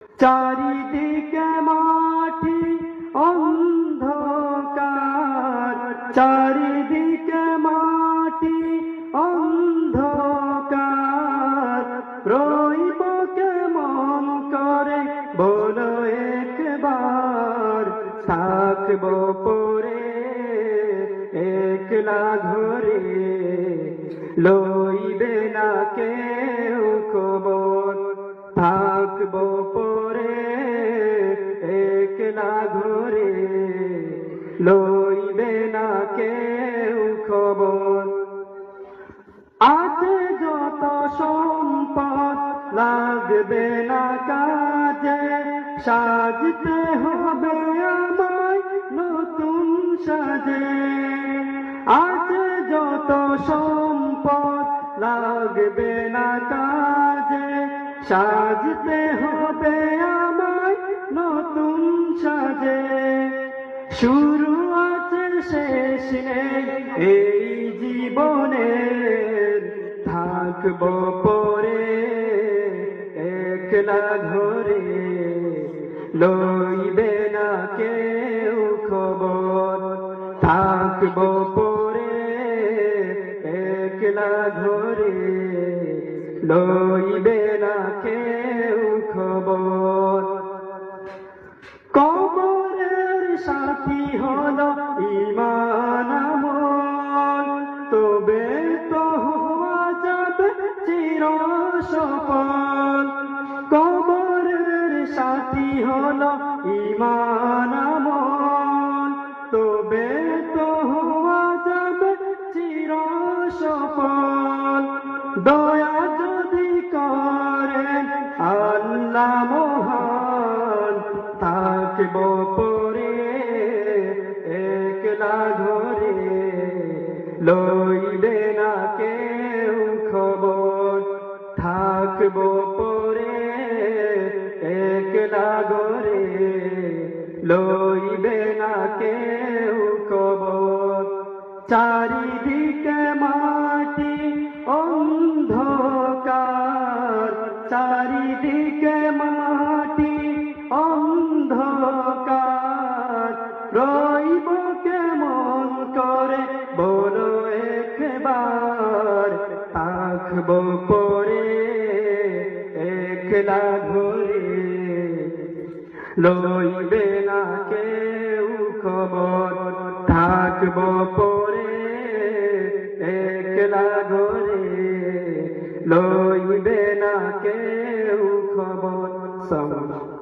চারিদিকে মাটি, অন্ধকার। চারিদিকে মাটি, অন্ধকার। রইব কেমন করে, বলো একবার। থাকব পরে, একলা ঘরে। লইবে না কেউ খবর। থাকব পরে একলা ঘরে লইবে না কেউ খবর। আছে যত সম্পদ, লাগবে না কাজে, সাজতে হবে আমায় নতুন সাজে। আছে যত সম্পদ, লাগবে না কাজে, সাজতে হবে আমায় শুরু শেষ নেই, এই জীবনে থাকব পরে, একলা ঘরে লইবে না কেউ খবর। থাকব পরে, একলা ঘরে লইবে না কেউ সাথী হল? ইমান আমল? তবে তো হওয়া যাবে চির সফল কবরের সাথী হল ইমান তবে তো হওয়া যাবে চির সফল দয়া যদি করেন আল্লাহ মহান, থাকব একলা ঘরে, লইবে না কেউ খবর। থাকব পরে, একলা ঘরে, লইবে না কেউ খবর। চারিদিকে মাটি, অন্ধকার। চারিদিকে মাটি, অন্ধকার। একবার থাকব পরে একলা ঘরে লইবে না কেউ খবর। থাকব পরে একলা ঘরে লইবে না কেউ খবর। সব